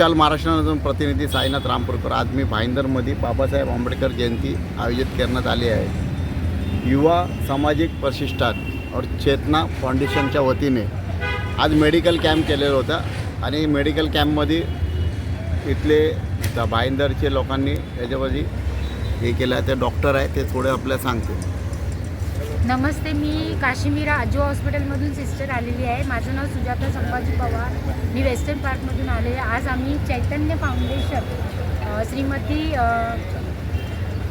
विशाल महाराष्ट्रातून प्रतिनिधी साईनाथ रामपूरकर आज मी भाईंदरमध्ये बाबासाहेब आंबेडकर जयंती आयोजित करण्यात आली आहे. युवा सामाजिक प्रतिष्ठान और चेतना फाउंडेशनच्या वतीने आज मेडिकल कॅम्प केलेलं होतं आणि मेडिकल कॅम्पमध्ये इथले द- भाईंदरचे लोकांनी याच्यामध्ये हे केलं आहे. ते डॉक्टर आहे ते थोडे आपल्याला सांगतो नमस्ते मी काश्मीरा आजो हॉस्पिटलमधून सिस्टर आलेली आहे. माझं नाव सुजाता संभाजी पवार. मी वेस्टर्न पार्कमधून आले आज आम्ही चैतन्य फाउंडेशन श्रीमती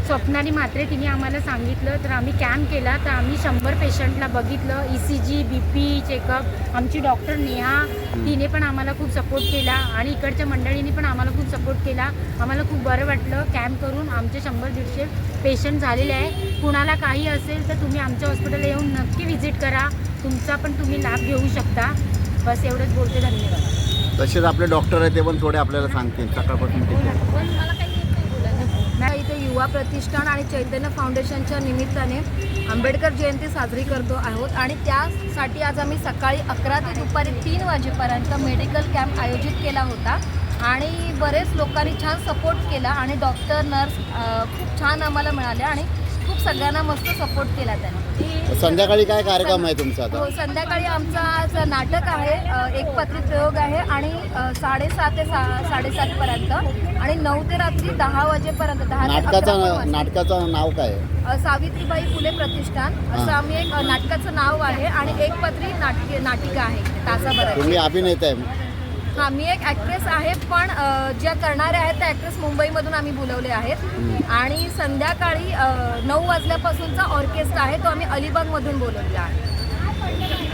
स्वप्नाली म्हात्रे तिने आम्हाला सांगितलं तर आम्ही कॅम्प केला तर आम्ही शंभर पेशंटला बघितलं. E C G B P checkup आमची डॉक्टर नेहा तिने पण आम्हाला खूप सपोर्ट केला आणि इकडच्या मंडळीने पण आम्हाला खूप सपोर्ट केला. आम्हाला खूप बरं वाटलं कॅम्प करून. आमचे शंभर दीडशे पेशंट झालेले आहे. कुणाला काही असेल तर तुम्ही आमच्या हॉस्पिटलला येऊन नक्की व्हिजिट करा. तुमचा पण तुम्ही लाभ घेऊ शकता. बस एवढंच बोलते. धन्यवाद. तसेच आपले डॉक्टर आहे ते पण थोडे आपल्याला सांगतील. सकाळपासून इथे युवा प्रतिष्ठान आणि चैतन्य फाउंडेशनच्या निमित्ताने आंबेडकर जयंती साजरी करतो आहोत. आणि त्यासाठी आज आम्ही सकाळी अकरा ते दुपारी तीन वाजेपर्यंत मेडिकल कॅम्प आयोजित केला होता. आणि बरेच लोकांनी छान सपोर्ट केला आणि डॉक्टर नर्स खूप छान आम्हाला मिळाले. आणि खूप सगळ्यांना मस्त सपोर्ट केला त्यांनी. संध्याकाळी काय कार्यक्रम आहे तुमचा आता? हो संध्याकाळी आमचा आज नाटक आहे अ, एक पत्रित प्रयोग आहे आणि अ, साडेसात ते सा साडेसातपर्यंत आणि नऊ ते रात्री दहा वाजेपर्यंत दहा ते अकरा नाटकाचा वाजता. नाटकाचं नाव काय आहे? अ, सावित्रीबाई फुले प्रतिष्ठान. असं. आम्ही एक अ, नाटकाचं नाव आहे आणि एक पत्री नाटक नाटिका आहे तासाभराची. तुम्ही अभिनेता आहे. हा मी एक ॲक्ट्रेस आहे पण अ, ज्या करणाऱ्या आहेत त्या ॲक्ट्रेस मुंबईमधून आम्ही बोलवले आहेत. आणि संध्याकाळी नऊ वाजल्यापासूनचा ऑर्केस्ट्रा आहे तो आम्ही अलिबागमधून बोलवलेला आहे.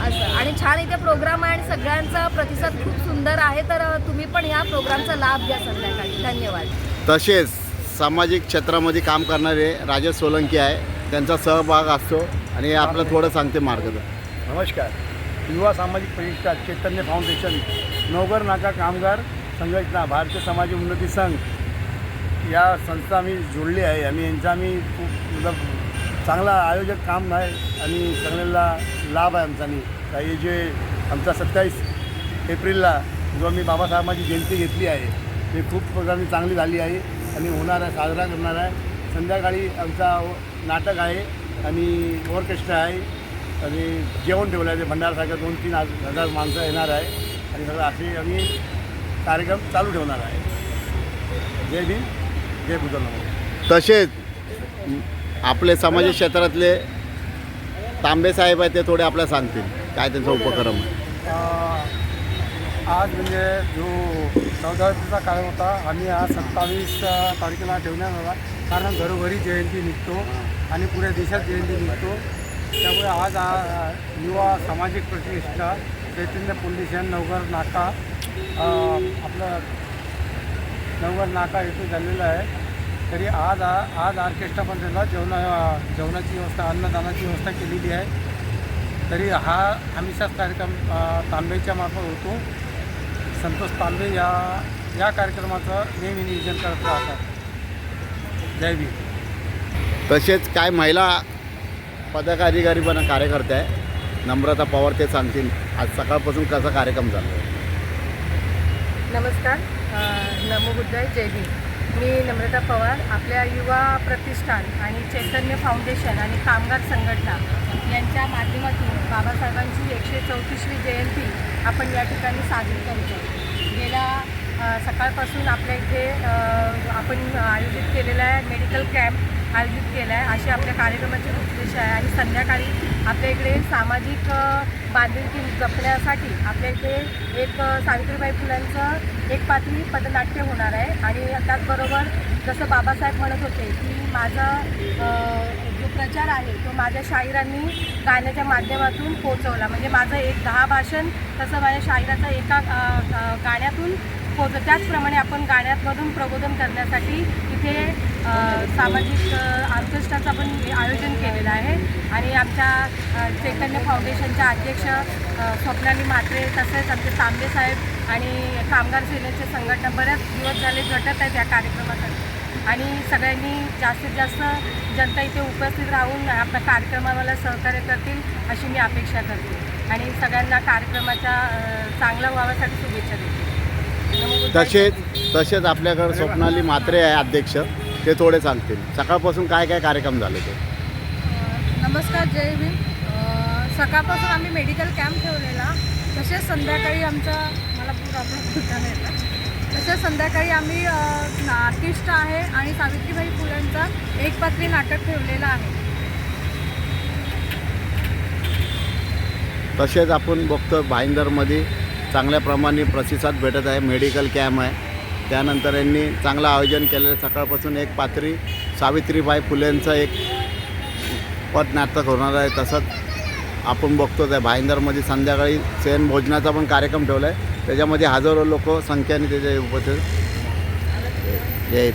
असं. आणि छान इथे प्रोग्राम आहे आणि सगळ्यांचा प्रतिसाद खूप सुंदर आहे तर तुम्ही पण ह्या प्रोग्रामचा लाभ घ्या संध्याकाळी. धन्यवाद. तसेच सामाजिक क्षेत्रामध्ये काम करणारे राजेश सोलंकी आहे त्यांचा सहभाग असतो आणि आपलं थोडं सांगते मार्गदर्शन. नमस्कार. युवा सामाजिक प्रतिष्ठा चैतन्य फाउंडेशन नवगर नाका कामगार संघटना भारतीय समाज उन्नती संघ. या संस्था आम्ही जोडली आहे. आणि यांचा आम्ही खूप मतलब चांगला आयोजक काम आहे आणि सगळ्यांना लाभ आहे आमचा मी काही जे आमचा सत्तावीस एप्रिलला जो आम्ही बाबासाहेबांची जयंती घेतली आहे ती खूप म्हणजे प्रकारे चांगली झाली आहे आणि होणार आहे साजरा करणार आहे. संध्याकाळी आमचा नाटक आहे आणि ऑर्केस्ट्रा आहे. आणि जेवण ठेवलं आहे ते भंडारसारखं दोन तीन हज- हजार माणसं येणार आहे. आणि सगळं असे आम्ही कार्यक्रम चालू ठेवणार आहे. जय भीम जय बुद्ध तसेच आपले सामाजिक क्षेत्रातले तांबे साहेब आहे ते थोडे आपल्याला सांगतील. काय त्यांचा उपक्रम आहे? आज म्हणजे जो चौदा एप्रिलचा काळ होता आम्ही आज सत्तावीस तारखेला ठेवण्यात आला. कारण घरोघरी जयंती निघतो आणि पुऱ्या देशात जयंती निघतो. त्यामुळे आज युवा सामाजिक प्रतिष्ठा चैतन्य फाउंडेशन नवगर नाका आपलं नवगर नाका येथे झालेलं आहे. तरी आज आ- आज ऑर्केस्ट्रा पण त्याला जेवणा जेवणाची व्यवस्था अन्नदानाची व्यवस्था केलेली आहे. तरी हा हमेशाच कार्यक्रम तांबेच्या मार्फत होतो. संतोष तांबे या या कार्यक्रमाचं नेहमी नियोजन करत राहतात. जय भीम. तसेच काय महिला पदाधिकारी अधिकारी पण कार्यकर्ते आहे. नम्रता पवार ते सांगतील. आज सकाळपासून कसा कार्यक्रम चालू आहे? नमस्कार. नमो बुद्धाय. जय भीम मी नम्रता पवार. आपल्या युवा प्रतिष्ठान आणि चैतन्य फाउंडेशन आणि कामगार संघटना यांच्या माध्यमातून बाबासाहेबांची एकशे चौतीसवी जयंती आपण या ठिकाणी साजरी करतो गेल्या सकाळपासून आपल्या इथे आपण आयोजित केलेला आहे मेडिकल कॅम्प आयोजित केला आहे अशी आपल्या कार्यक्रमाची उद्देश आहे. आणि संध्याकाळी आपल्या इकडे सामाजिक बांधिलकी जपण्यासाठी आपल्या इथे एक सावित्रीबाई फुलांचं एक पात्री पदनाट्य होणार आहे. आणि त्याचबरोबर जसं बाबासाहेब म्हणत होते की माझा जो प्रचार आहे तो माझ्या शाहिरांनी गाण्याच्या माध्यमातून पोचवला म्हणजे माझं एक दहा भाषण तसं माझ्या शाहिराचं एका गाण्यातून हो, पोच त्याचप्रमाणे आपण गाण्यातमधून प्रबोधन करण्यासाठी इथे सामाजिक अ, ऑर्केस्ट्राचं आपण आयोजन केलेलं आहे. आणि आमच्या चैतन्य फाउंडेशनच्या अध्यक्ष स्वप्नाली म्हात्रे तसेच आमचे तांबे साहेब आणि कामगार सेनेचे संघटना बऱ्याच दिवस झाले झटत आहेत या कार्यक्रमासाठी. आणि सगळ्यांनी जास्तीत जास्त जनता इथे उपस्थित राहून आपल्या कार्यक्रमाला सहकार्य करतील अशी मी अपेक्षा करते. आणि सगळ्यांना कार्यक्रमाच्या चांगल्या व्हाव्यासाठी शुभेच्छा देते. तसेच तसेच आपल्याकडे स्वप्नाली म्हात्रे आहे अध्यक्ष ते थोडे सांगतील. सकाळपासून काय काय कार्यक्रम झाले ते? नमस्कार जय भीम. सकाळपासून आम्ही मेडिकल कॅम्प ठेवलेला. तसेच संध्याकाळी आमचा मला प्रॉब्लेम. तसेच संध्याकाळी आम्ही आर्टिस्ट आहे आणि सावित्रीबाई फुलेंचा एक पात्री नाटक ठेवलेलं आहे. तसेच आपण बघतो भाईंदरमध्ये चांगल्या प्रमाणे प्रतिसाद भेटत आहे. मेडिकल कॅम्प आहे. त्यानंतर यांनी चांगलं आयोजन केलेलं सकाळपासून एक पात्री सावित्रीबाई फुलेंचं एक पट नाटक होणार आहे. तसंच आपण बघतोच आहे भाईंदरमध्ये संध्याकाळी सेन भोजनाचा पण कार्यक्रम ठेवला आहे त्याच्यामध्ये हजारो लोक संख्येने त्याच्या उपस्थित जय